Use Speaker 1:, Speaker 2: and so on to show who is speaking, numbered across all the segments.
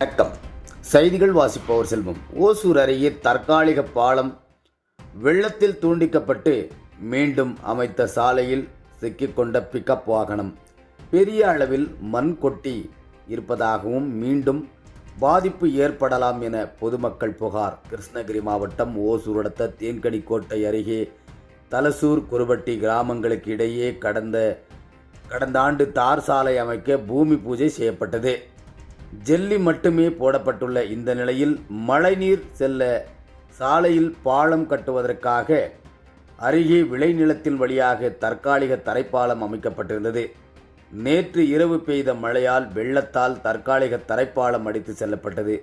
Speaker 1: வணக்கம். செய்திகள் வாசிப்பவர் செல்வம். ஓசூர் அருகே தற்காலிக பாலம் வெள்ளத்தில் தூண்டிக்கப்பட்டு மீண்டும் அமைத்த சாலையில் சிக்கிக்கொண்ட பிக்கப் வாகனம். பெரிய அளவில் மண் கொட்டி இருப்பதாகவும் மீண்டும் பாதிப்பு ஏற்படலாம் என பொதுமக்கள் புகார். கிருஷ்ணகிரி மாவட்டம் ஓசூர் அடுத்த தேன்கனிக்கோட்டை அருகே தலசூர் குருவட்டி கிராமங்களுக்கு இடையே கடந்த கடந்த ஆண்டு தார் சாலை அமைக்க பூமி பூஜை செய்யப்பட்டது. ஜெல்லி மட்டுமே போடப்பட்டுள்ள இந்த நிலையில் மழைநீர் செல்ல சாலையில் பாலம் கட்டுவதற்காக அருகே விளைநிலத்தின் வழியாக தற்காலிக தரைப்பாலம் அமைக்கப்பட்டிருந்தது. நேற்று இரவு பெய்த மழையால் வெள்ளத்தால் தற்காலிக தரைப்பாலம் அடித்து செல்லப்பட்டது.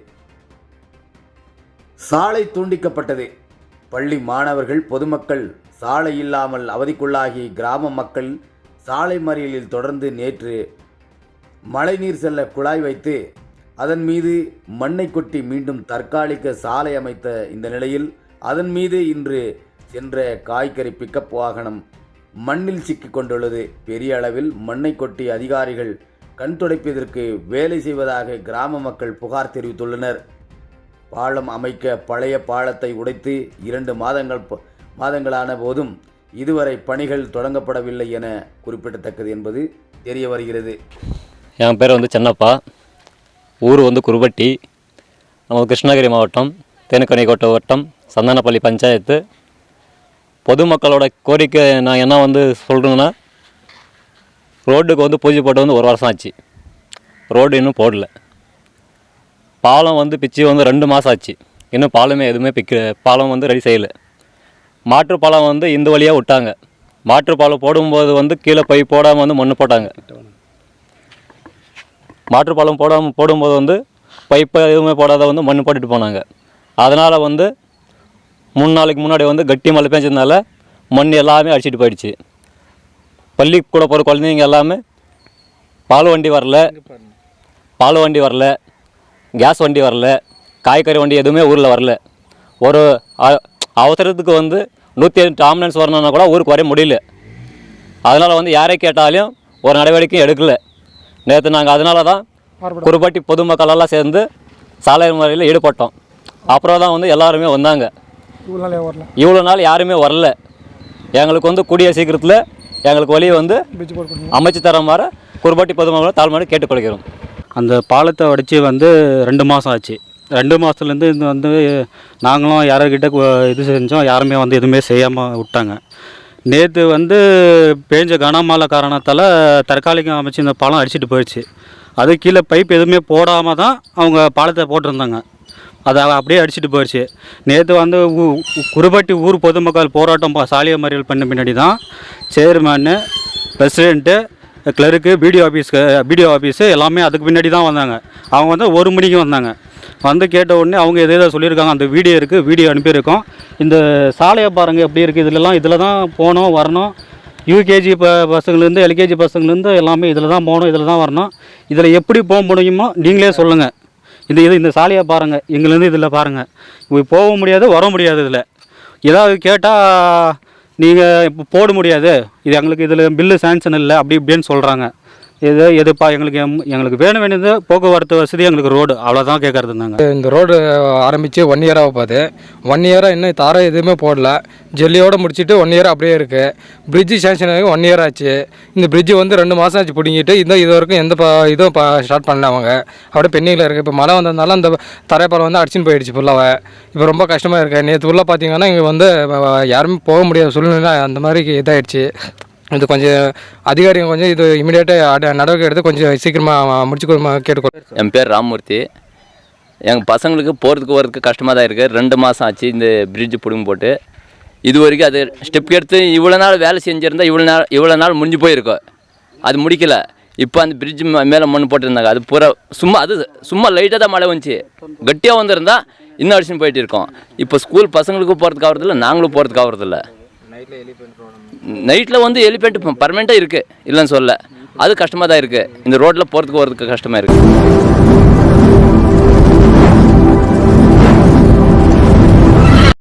Speaker 1: சாலை துண்டிக்கப்பட்டது. பள்ளி மாணவர்கள் பொதுமக்கள் சாலை இல்லாமல் அவதிக்குள்ளாகி கிராம மக்கள் சாலை மறியலில் தொடர்ந்து நேற்று மழைநீர் செல்ல குழாய் வைத்து அதன் மீது மண்ணை கொட்டி மீண்டும் தற்காலிக சாலை அமைத்த இந்த நிலையில் அதன் மீது இன்று சென்ற காய்கறி பிக்கப் வாகனம் மண்ணில் சிக்கி கொண்டுள்ளது பெரிய அளவில் மண்ணை கொட்டி அதிகாரிகள் கண் துடைப்பதற்கு வேலை செய்வதாக கிராம மக்கள் புகார் தெரிவித்துள்ளனர். பாலம் அமைக்க பழைய பாலத்தை உடைத்து இரண்டு மாதங்கள் மாதங்களான போதும் இதுவரை பணிகள் தொடங்கப்படவில்லை என குறிப்பிடத்தக்கது என்பது தெரிய வருகிறது.
Speaker 2: என் பேர் வந்து சென்னப்பா. ஊர் வந்து குருபட்டி. நம்ம கிருஷ்ணகிரி மாவட்டம் தேனுக்கணிக்கோட்டை வட்டம் சந்தனப்பள்ளி பஞ்சாயத்து பொதுமக்களோட கோரிக்கை நான் என்ன வந்து சொல்கிறேன்னா ரோட்டுக்கு வந்து பூஜை போட்டு வந்து ஒரு வருஷம் ஆச்சு. ரோடு இன்னும் போடல. பாலம் வந்து பிச்சு வந்து ரெண்டு மாதம் ஆச்சு. இன்னும் பாலமே எதுவுமே பிக்க பாலம் வந்து ரெடி செய்யலை. மாற்று பாலம் வந்து இந்த வழியாக விட்டாங்க. மாற்று பாலம் போடும்போது வந்து கீழே போய் போடாமல் வந்து மண் போட்டாங்க. மாற்று பாலம் போடாமல் போடும்போது வந்து பைப்பை எதுவுமே போடாத வந்து மண் போட்டுட்டு போனாங்க. அதனால் வந்து மூணு நாளைக்கு முன்னாடி வந்து கட்டி மழை பெஞ்சதுனால மண் எல்லாமே அடிச்சிட்டு போயிடுச்சு. பள்ளி கூட போகிற குழந்தைங்க எல்லாமே பால் வண்டி வரல. பால் வண்டி வரல. கேஸ் வண்டி வரல. காய்கறி வண்டி எதுவுமே ஊரில் வரல. ஒரு அவசரத்துக்கு வந்து நூற்றி எட்டு ஆம்புலன்ஸ் வரணும்னா கூட ஊருக்கு வர முடியல. அதனால் வந்து யாரை கேட்டாலும் ஒரு நடவடிக்கையும் எடுக்கல. நேற்று நாங்கள் அதனால தான் குருப்பட்டி பொதுமக்கள் எல்லாம் சேர்ந்து சாலை முறையில் ஈடுபட்டோம். அப்புறம் தான் வந்து எல்லாருமே வந்தாங்க.
Speaker 3: இவ்வளோ நாளே வரல.
Speaker 2: இவ்வளோ நாள் யாருமே வரல. எங்களுக்கு வந்து கூடிய சீக்கிரத்தில் எங்களுக்கு வழியை வந்து அமைச்சு தர மாதிரி குருப்பட்டி பொதுமக்களை தாழ்மையோடு கேட்டுக்கொள்கிறோம்.
Speaker 4: அந்த பாலத்தை உடைச்சி வந்து ரெண்டு மாதம் ஆச்சு. ரெண்டு மாதத்துலேருந்து இது வந்து நாங்களும் யார்கிட்ட இது செஞ்சோம் யாருமே வந்து எதுவுமே செய்யாமல் விட்டாங்க. நேற்று வந்து பேஞ்ச கனமழை காரணத்தால் தற்காலிகம் அமைச்சு இந்த பாலம் அடிச்சிட்டு போயிடுச்சு. அது கீழே பைப் எதுவுமே போடாமல் தான் அவங்க பாலத்தை போட்டிருந்தாங்க. அதை அப்படியே அடிச்சிட்டு போயிடுச்சு நேற்று வந்து ஊ- குருபட்டி ஊர் பொதுமக்கள் போராட்டம் ப- சாலிய மறியல் பண்ண பின்னாடி தான் சேர்மேனு பிரசிடெண்ட்டு கிளர்க்கு பிடிஓ ஆஃபீஸ்க்கு பிடிஓ ஆஃபீஸு எல்லாமே அதுக்கு பின்னாடி தான் வந்தாங்க. அவங்க வந்து ஒரு மணிக்கு வந்தாங்க. வந்து கேட்ட உடனே அவங்க எதை எதை சொல்லியிருக்காங்க அந்த வீடியோ இருக்குது வீடியோ அனுப்பியிருக்கோம். இந்த சாலையை பாருங்கள் எப்படி இருக்குது இதுலலாம் இதில் தான் போகணும் வரணும். யூகேஜி ப பசங்கள்லேருந்து எல்கேஜி பசங்கள்லேருந்து எல்லாமே இதில் தான் போகணும் இதில் தான் வரணும். இதில் எப்படி போக முடியுமோ நீங்களே சொல்லுங்கள் இந்த இது இந்த சாலையை பாருங்கள் எங்கேருந்து இதில் பாருங்கள் இப்போ போக முடியாது வர முடியாது இதில். ஏதாவது கேட்டால் நீங்கள் இப்போ போட முடியாது. இது எங்களுக்கு இதில் பில்லு சேங்ஷன் இல்லை அப்படி இப்படின்னு சொல்கிறாங்க இது எதுப்பா எங்களுக்கு எம்- எங்களுக்கு வேணும் வேண்டியது போக்குவரத்து வசதி எங்களுக்கு ரோடு அவ்வளோதான் கேட்கறது நாங்கள்
Speaker 3: இந்த ரோடு ஆரம்பித்து ஒன் இயராக போகுது. ஒன் இயராக இன்னும் தாரம் எதுவுமே போடல. ஜெல்லியோடு முடிச்சிட்டு ஒன் இயர் அப்படியே இருக்குது பிரிட்ஜு சேங்ஷன் ஆகி ஒன் இயர் ஆச்சு. இந்த பிரிட்ஜு வந்து ரெண்டு மாதம் ஆச்சு பிடிங்கிட்டு. இந்த இது வரைக்கும் எந்த ப இதுவும் இப்போ ஸ்டார்ட் பண்ணல அவங்க. அப்படியே பெண்டிங்கில் இருக்குது இப்போ மழை வந்ததுனால அந்த தரைப்பாலம் வந்து அடிச்சுன்னு போயிடுச்சு ஃபுல்லாக இப்போ ரொம்ப கஷ்டமாக இருக்குது நேற்று ஃபுல்லாக பார்த்தீங்கன்னா இங்கே வந்து யாருமே போக முடியாத சூழ்நிலை அந்த மாதிரி இதாகிடுச்சு இது கொஞ்சம் அதிகாரிங்க கொஞ்சம் இது இமீடியட்டாக நடவடிக்கை எடுத்து கொஞ்சம் சீக்கிரமாக முடிச்சு கொடுமா கேட்டுக்கொள்.
Speaker 5: என் பேர் ராமூர்த்தி எங்கள் பசங்களுக்கு போகிறதுக்கு வரதுக்கு கஷ்டமாக தான் இருக்குது ரெண்டு மாதம் ஆச்சு இந்த பிரிட்ஜ் பிடுங்க போட்டு. இது வரைக்கும் அது ஸ்டெப் எடுத்து இவ்வளோ நாள் வேலை செஞ்சுருந்தா இவ்வளோ நாள் இவ்வளோ நாள் முடிஞ்சு போயிருக்கும் அது முடிக்கல. இப்போ அந்த பிரிட்ஜ் மேலே மண் போட்டிருந்தாங்க. அது பூரா சும்மா அது சும்மா லைட்டாக தான் மழை வந்துச்சு. கட்டியாக வந்திருந்தா இன்னும் அடிச்சுன்னு போயிட்டு இருக்கோம். இப்போ ஸ்கூல் பசங்களுக்கும் போகிறதுக்கு ஆகிறதில்ல நாங்களும் போகிறதுக்கு ஆகிறதில்ல நைட்டில் நைட்டில் வந்து எலிஃபெண்ட் பர்மனெண்ட்டாக இருக்குது இல்லைன்னு சொல்ல அது கஷ்டமாக தான் இருக்குது இந்த ரோட்டில் போகிறதுக்கு வரதுக்கு கஷ்டமாக இருக்குது